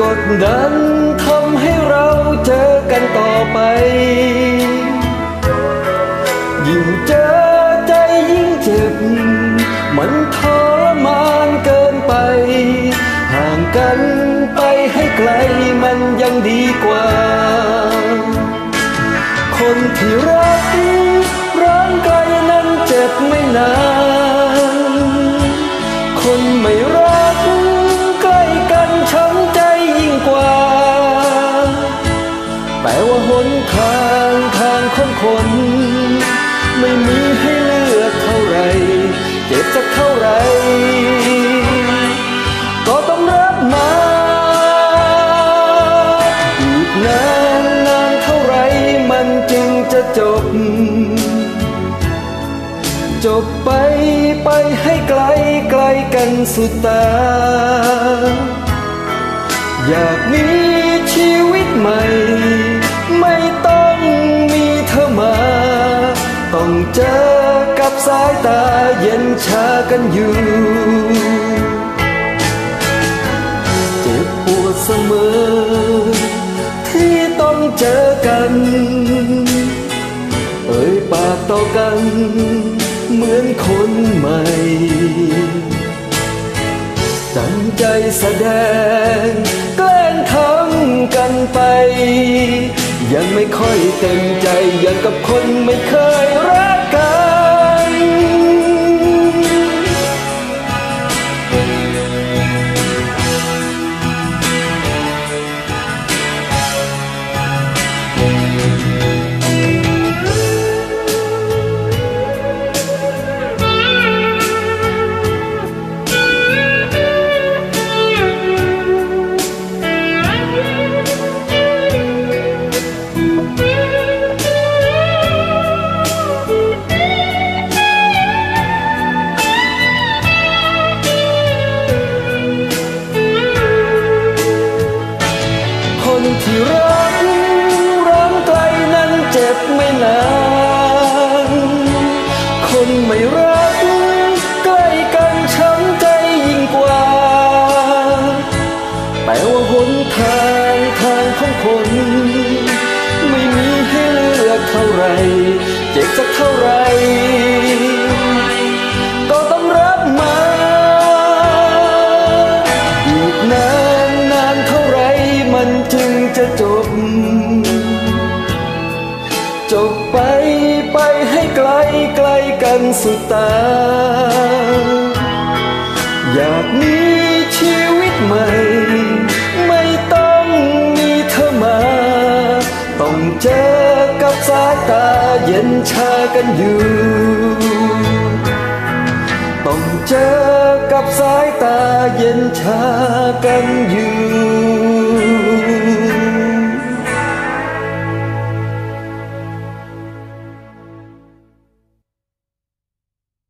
กดดันทำให้เราเจอกันต่อไป ยิ่งเจอใจยิ่งเจ็บ มันทรมานเกินไป ห่างกันไปให้ไกลมันยังดีกว่า คนที่รัก ทางทางของคน ไม่มีให้เลือกเท่าไรเจ็บสักเท่าไร ก็ต้องรับมาอีกนานนานเท่าไรมันจึงจะจบ จบไปไปให้ไกลไกลกันสุดตา อยากมีชีวิตใหม่ เจอกับสายตาเย็นชากันอยู่ เจ็บปวดเสมอ ที่ต้องเจอกัน เอ่ยปากต่อกัน เหมือนคนใหม่จังใจแสดงแกล้งทำกันไป ยังไม่ค่อยเต็มใจอย่างกับคนไม่เคยรัก แต่ว่าหนทางทางของคน ไม่มีให้เลือกเท่าไร เจ็บสักเท่าไร ก็ต้องรับมา อีกนานนานเท่าไรมันจึงจะจบ จบไปไปให้ไกลไกลกันสุดตา อยากมีชีวิตใหม่ เย็นชากันอยู่ ต้องเจอกับสายตาเย็นชา